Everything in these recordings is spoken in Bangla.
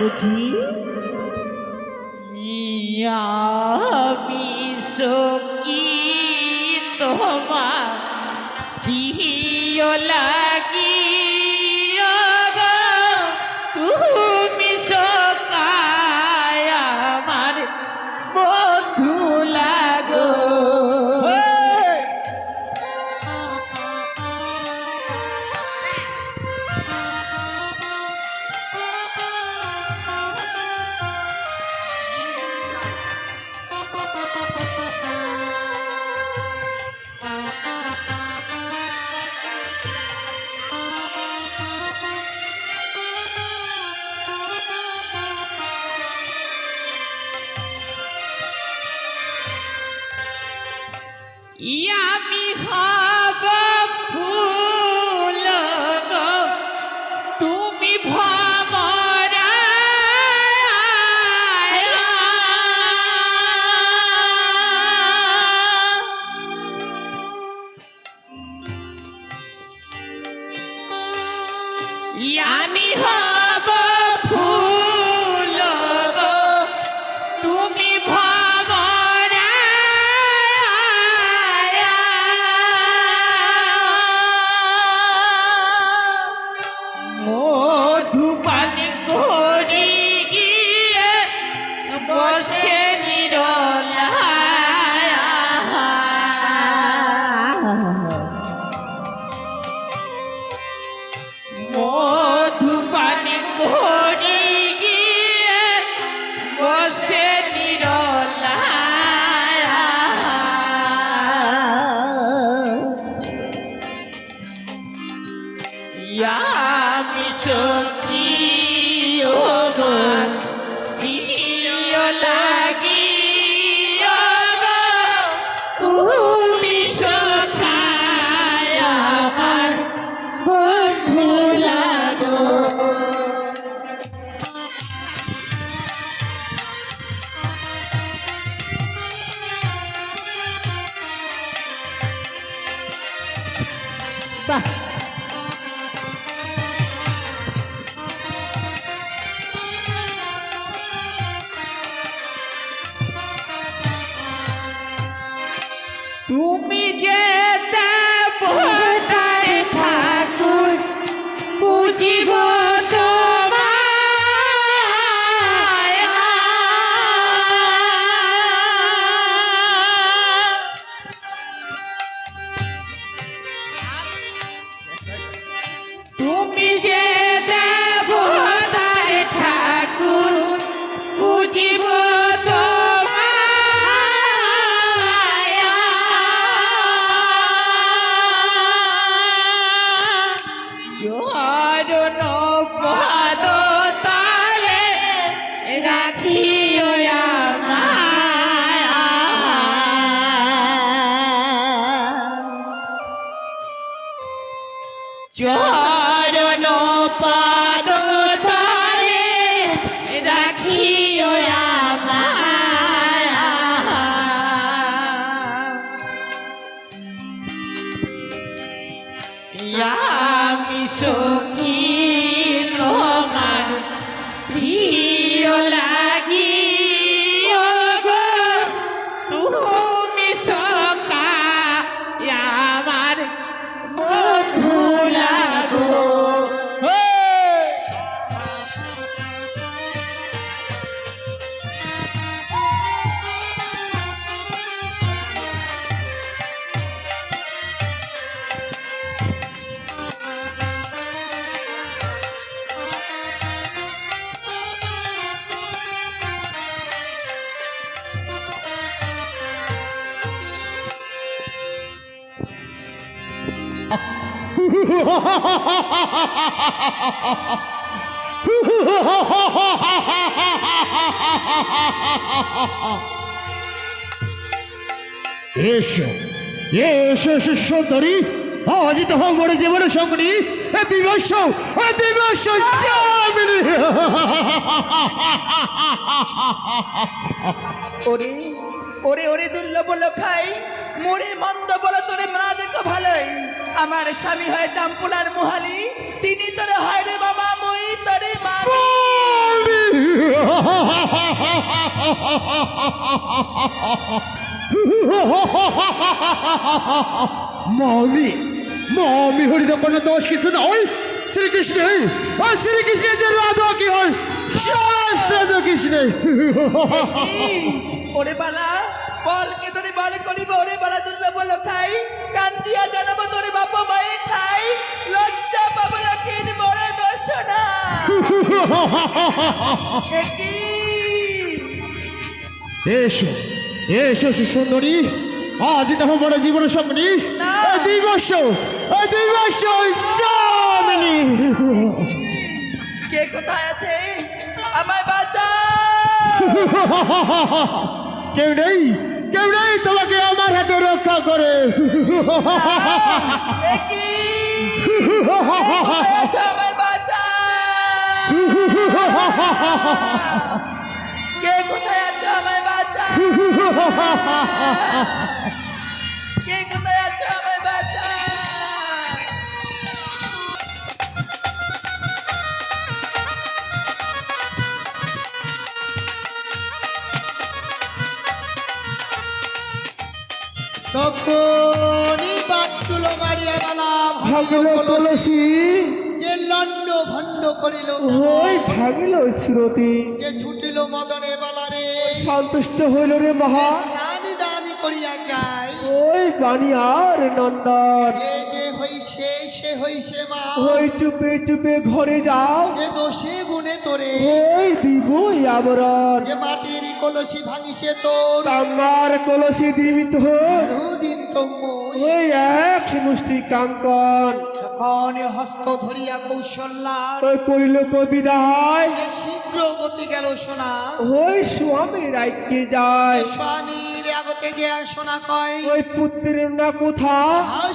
o dia. Yeah. সুন্দরী অজিত জীবন সঙ্গী দিবস ওরে ওরে দুর্লভ মন্দ বল আমার স্বামী হয় জাম্পুলার মোহালি তিনি তোরে হয় রে বাবা মই তোরে মামি মৌলি মৌমি হরিদপন্ন দোষ কিছু না ওই শ্রীকৃষ্ণ ওই শ্রীকৃষ্ণের যে রাধা কি হয়? কৃষ্ণ ওরে বালা বলকে ধরে বল করিব ওরে বালা দুর্লভ খাই কান্দিয়া জানাব তোরে বাপ মায়ের ঠাই। লজ্জা পাবো না কিন দর্শনা। কি? এসো এসো সুন্দরী আজ দেখো বড় জীবন সঙ্গী না। দিবস দিবস জামিনী কে কোথায় আছে? আমায় বাঁচা কেউ নেই কেউ নেই তোমাকে আমার হাতে রক্ষা করে। কে? কোথায় আছে আমায় বাঁচা বাটুলো মারিয়া ভাগিল যে লন্ড ভণ্ড করিল হই ভাগিল শ্রুতি। যে ছুটিল মদনে বেলারে। সন্তুষ্ট হইল রে মহা। দানি দানি করিয়া গায়। ওই বাণী আর নন্দন। যে যে হইছে সে হইছে মা। ওই চুপে চুপে ঘরে যাও। যে দোষে গুণে তোরে। ওই দিব আবরণ। যে মাটির কলসি ভাঙিছে তোর। তাম্বার কলসি দিবিত রুদিন তময় ওই এক মুষ্টি কাঙ্কন। তখন হস্ত ধরিয়া কৌশল্যা ওই কইল কবিদায় যে শীঘ্র গতি গেল সোনা। ওই স্বামী রাইকে যায়। স্বামীর আগতে যে সোনা কয় ওই পুত্রের না কোথা?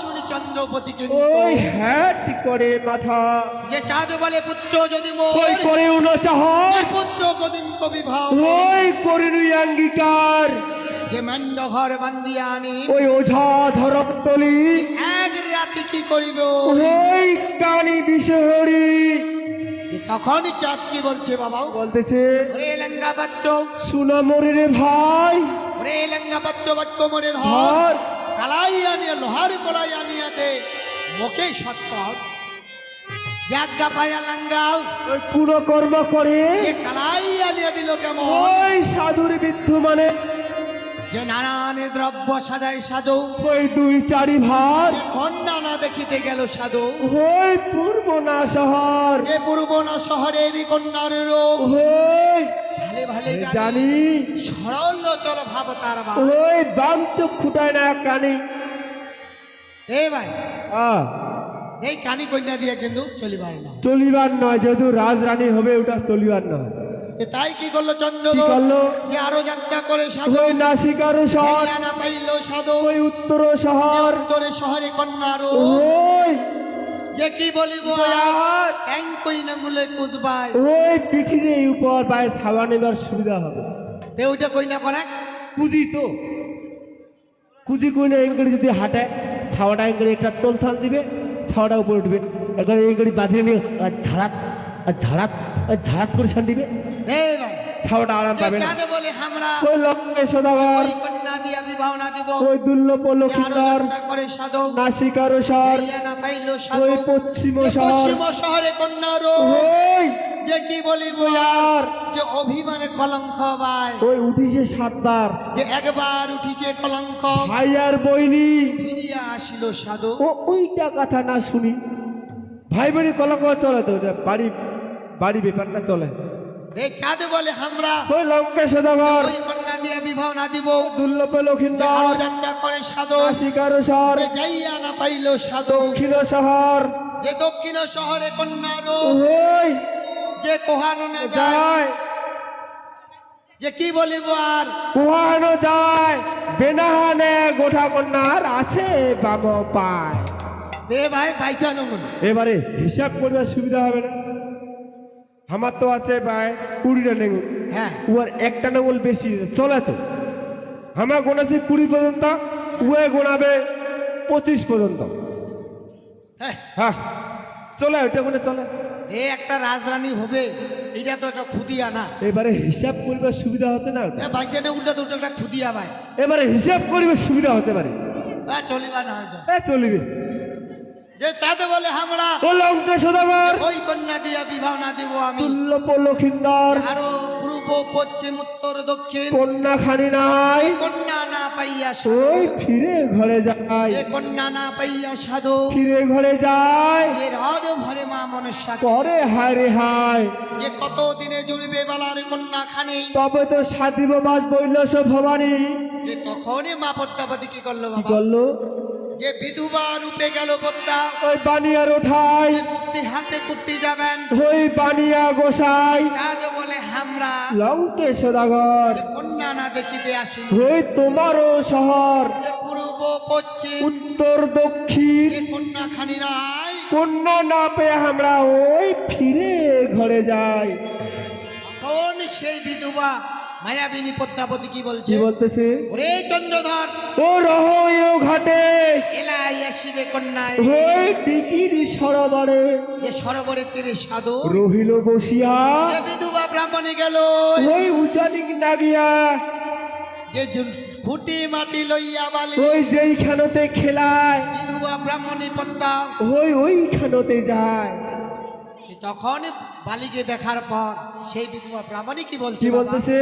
শুনি চন্দ্রপতি কিন্তু। ওই হ্যাট করে মাথা। যে চাঁদ বলে পুত্র যদি ওই করে উনো চাহ পুত্র কদিন কবি ভাব ওই করিনুই অঙ্গীকার। ঘর বান্দিয়া আনি। ওই ওঝা ধরপতলি এক রাতি কি করিব? ওই কানি বিষহরি তখনই চাঁদ কি বলছে বাবা? বলতেছে লেঙ্গা পাত্র। মরে রে ভাই। লেঙ্গা পাত্র বাক্য মরে ধর। কালাই আনিয়া লোহার কলাই আনিয়া দে। জাগা পায়া লাঙ্গাও ওই কোন কর্ম করে কালাই আনিয়া দিল কেমন? ওই সাধুর বিদ্ধু মানে যে নানান দ্রব্য সাজাই সাধু ওই দুই চারি যে কন্যা না দেখিতে গেল সাধু ওই পূর্ব না শহর। যে পূর্ব না শহরের কন্যার রূপ। ওই ভালে ভালে জানি সরল চল ভাব তার ওই বাম চোখ খুটায় না কানি। এ ভাই এই কানি কন্যা দিয়ে কিন্তু চলিবার না চলিবার নয় যেহেতু রাজরানী হবে ওটা চলিবার নয়। তাই কি করল চন্দ্র যে আরও যাত্রা করে সাধু। ওই নাসিকার শহর। আনা পাইল সাধু। ওই উত্তর শহর। উত্তরে শহরে কন্যার যে কি বলিব? ক্যাং কই না মুলে কুদবাই ওই পিঠির উপর পায়ে সাবান নেবার সুবিধা হবে। তে ওইটা কই না কোনা কুজি তো। কুজি কইলে এঙ্গড়ি যদি হাঁটে ছাওয়াটা এঙ্গড়ি একটা তোল থাল দিবে ছাওয়াটা উপরে উঠবে। এখানে এঙ্গড়ি বাঁধিয়ে নিয়ে আর ঝাড়াত আর ঝাড়াত আর ঝাড়াত করে ছান দিবে। ছাওয়াটা আরাম পাবে ওই লক্ষ্মে সদাগর। ওই দুর্লভ যে আরও লক্ষিন্দর করে সাধু নাসিকার সাধু ওই পশ্চিম শহর কন্যার ওই যে কি বলিব আর যে অভিমানে কলঙ্ক ভাই। ওই উঠিছে সাতবার। যে একবার উঠিছে কলঙ্ক। ভাই আর বইনি। ফিরিয়া আসিল সাধু ও ওইটা কথা না শুনি। ভাই বোনি কলঙ্ক চলে তো ওটা বাড়ি বাড়ি ব্যাপারটা চলে। এই চাঁদ বলে আমরা ওই লঙ্কা সদাগর ওই কন্যা দিয়ে বিবাহ না দিব। দুর্লভ আরও যাত্রা করে সাধু। শহর। যাইয়া না পাইল সাধু। দক্ষিণ শহর। যে দক্ষিণ শহরে কন্যার। ওই। যে কোহানো না যায়। যে কি বলিব আর? কুহানো যায়। বেনাহানে গোঠা কন্যার আছে বাম পায়। দে ভাই মন এবারে হিসাব করবার সুবিধা হবে না। আমার তো আছে ভাই কুড়িটা নেঙ্গুল হ্যাঁ। উয়ার একটা নেঙ্গুল বেশি চলে তো। আমার গোনাছে কুড়ি পর্যন্ত উয়ে গোনাবে পঁচিশ পর্যন্ত। হ্যাঁ। হ্যাঁ। চলে ওইটা মানে চলে। এ একটা রাজরানী হবে এটা তো একটা খুদিয়া না। এবারে হিসাব করিবার সুবিধা হচ্ছে না? এ বাইতে না উল্টা দুটো একটা খুদিয়া ভাই। এবারে হিসাব করিবার সুবিধা হতে পারে চলিবা না। এ চলিবে। যে চাঁদে বলে আমরা ও লঙ্কা সদাগর। ওই কন্যা দিয়া বিবাহ না দিব আমি। তুল্য লক্ষিন্দর আরও পূর্ব পশ্চিম উত্তর দক্ষিণ। কন্যা খানি নাই। কন্যা না পাইয়া সাধু। ওই ফিরে ঘরে যায়। এ কন্যা না পাইয়া সাধু। ফিরে ঘরে যায়। এ ভরে মা পরে হায় রে হায়। যে কত দিনে জুড়বে বেলার কন্যা খানি তবে তো সাধিব মাস বৈলস ভবানী। যে তখনই মা পদ্মাবতী কি করল কি করল? যে বিধবা রূপে গেল পদ্মা। ওই বানিয়ার ওঠাই। যে কুত্তি হাতে কুত্তি যাবেন। ওই বানিয়া গোসাই। চাঁদ বলে হামরা লঙ্কে সদাগর কন্যা না দেখিতে আসি তোমারও শহর। পূর্ব পশ্চিম উত্তর দক্ষিণ। কন্যা খানি কন্যা না পেয়ে আমরা ওই ফিরে ঘরে যাই। সেই বিধবা মায়াবিনী পদ্মাবতী কি বলছে? কি বলতেছে? ওরে চন্দ্রধর ও রহ ঘাটে। এলাই আসিবে কন্যায়। ওই দিকির সরোবরে। যে সরোবরে তীরে সাধু। রহিল বসিয়া। বিধবা ব্রাহ্মণে গেল। ওই উজানিক নাগিয়া। যে খুঁটি মাটি লইয়া বালি। ওই যেইখানতে খেলায়। বিধবা ব্রাহ্মণী পদ্মা। ওই ওইখানতে যায়। তখন বালিকে দেখার পর সেই বিধবা ব্রাহ্মণী কি বলছে কি বলতেছে?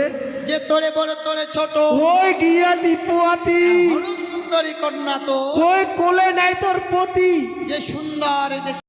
যে তোরে বড় তোরে ছোট। ওই গিয়া দীপুয়াতি সুন্দরী কন্যা তো। ওই কোলে নাই তোর পতি। যে সুন্দর